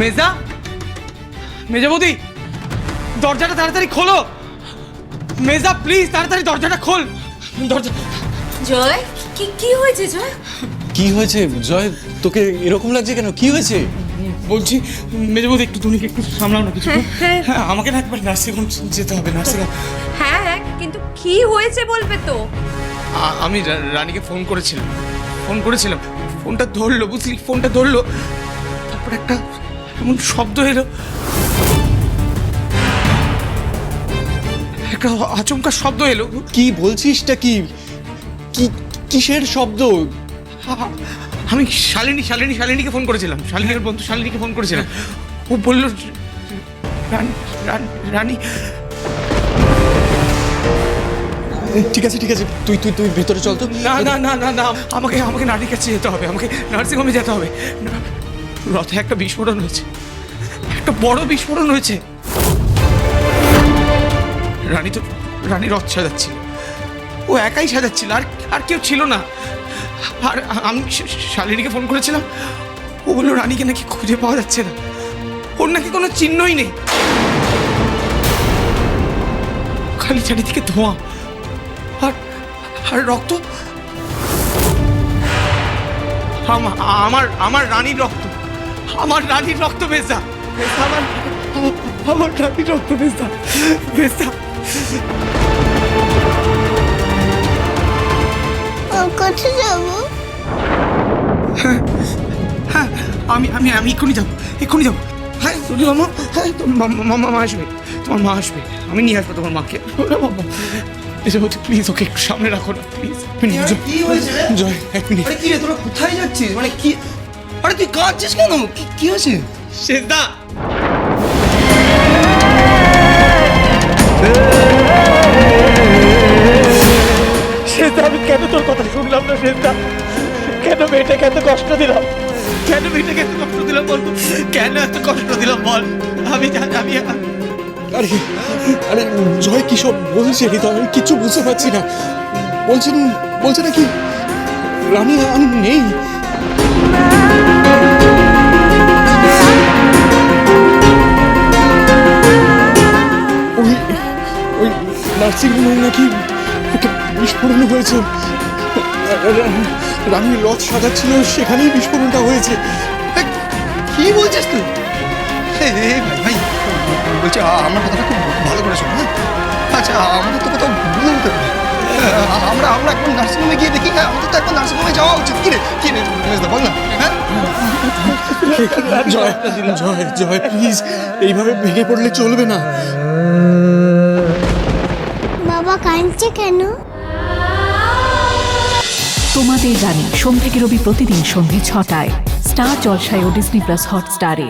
মেজা মেজা বৌদি দরজাটা তাড়াতাড়ি খোলো। মেজা প্লিজ তাড়াতাড়ি দরজাটা খোল। দরজা জয় কি কি হয়েছে জয়? কি হয়েছে? জয় তোকে এরকম লাগছে কেন? কি হয়েছে? বলছি মেজা বৌদি একটু তুমি একটু সামলাও না কিছু। হ্যাঁ আমাকে না একবার নার্সিং হোম যেতে হবে নার্সিং হোম। হ্যাঁ হ্যাঁ কিন্তু কি হয়েছে বলবে তো? আমি রানীকে ফোন করেছিলাম। ফোন করেছিলাম। ফোনটা ধরলো বুঝলি? ফোনটা ধরলো। তারপর একটা এমন শব্দ এলো। একটা আচমকা শব্দ এলো। কি বলছিসটা কি? কি কিসের শব্দ? আমি শালিনী শালিনী শালিনীকে ফোন করেছিলাম। শালিনীর বন্ধু শালিনীকে ফোন করেছিলাম। ও বলল রানী- রানী ঠিক আছে ঠিক আছে। তুই তুই তুই ভেতরে চল তো। না না না না না। আমাকে আমাকে নারীর কাছে যেতে হবে আমাকে নার্সিং হোমে যেতে হবে। রথে একটা বিস্ফোরণ হয়েছে। একটা বড় বিস্ফোরণ হয়েছে। রানী তো রানী রথ সাজাচ্ছিল। ও একাই সাজাচ্ছিল আর আর কেউ ছিল না। আর আমি শালিনীকে ফোন করেছিলাম। ও বলল রানীকে নাকি খুঁজে পাওয়া যাচ্ছে না। ওর নাকি কোনো চিহ্নই নেই। খালি চারিদিকে ধোঁয়া। আর আর রক্ত? আমা- আমার আমার রানীর রক্ত। আমার রানীর রক্ত বেজা আমার আমার রানীর রক্ত বেজা বেজা কোথায় যাব? হ্যাঁ আমি আমি আমি এক্ষুনি যাব এক্ষুনি যাব। হ্যাঁ তুমি মামা হ্যাঁ তোমার মা- আসবে তোমার মা আসবে। আমি নিয়ে আসব তোমার মাকে। বাবা এসে বলছি প্লিজ ওকে একটু সামনে রাখো না প্লিজ কি হয়েছে জয় এক মিনিট। আরে কি রে তোরা কোথায় যাচ্ছিস? মানে কি আরে তুই কাঁদছিস কেন? কি কি হয়েছে? শেষদা শেষদা আমি কেন তোর কথা শুনলাম না শেষদা কেন মেয়েটাকে এত কষ্ট দিলাম? কেন মেয়েটাকে এত কষ্ট দিলাম বল কেন এত কষ্ট দিলাম বল? আমি জানি আমি আরে আরে জয় কি সব বলছে হৃদয় আমি কিচ্ছু বুঝতে পারছি না। বলছেন বলছে নাকি রানী আমি নেই? ওই ওই নার্সিং হোমে নাকি একটা বিস্ফোরণ হয়েছে। রানী রথ সাজাচ্ছিল সেখানেই বিস্ফোরণটা হয়েছে। এ, কি বলছিস তুই? ভাই বলছি আমার কথাটা খুব ভালো করে শোন হ্যাঁ? আচ্ছা আমাদের তো কোথাও ভুল হতে পারে। আমরা আমরা এখন নার্সিংহোমে গিয়ে দেখি হ্যাঁ আমাদের তো এখন নার্সিংহোমে যাওয়া উচিত। কি রে কি রে মেজদা বল না হ্যাঁ? জয় জয় জয় প্লিজ এইভাবে ভেঙে পড়লে চলবে না। বাবা কাঁদছে কেন? তোমাদের রানী সোম থেকে রবি প্রতিদিন সন্ধে ছটায় স্টার জলসায় ও ডিসনি প্লাস হটস্টারে।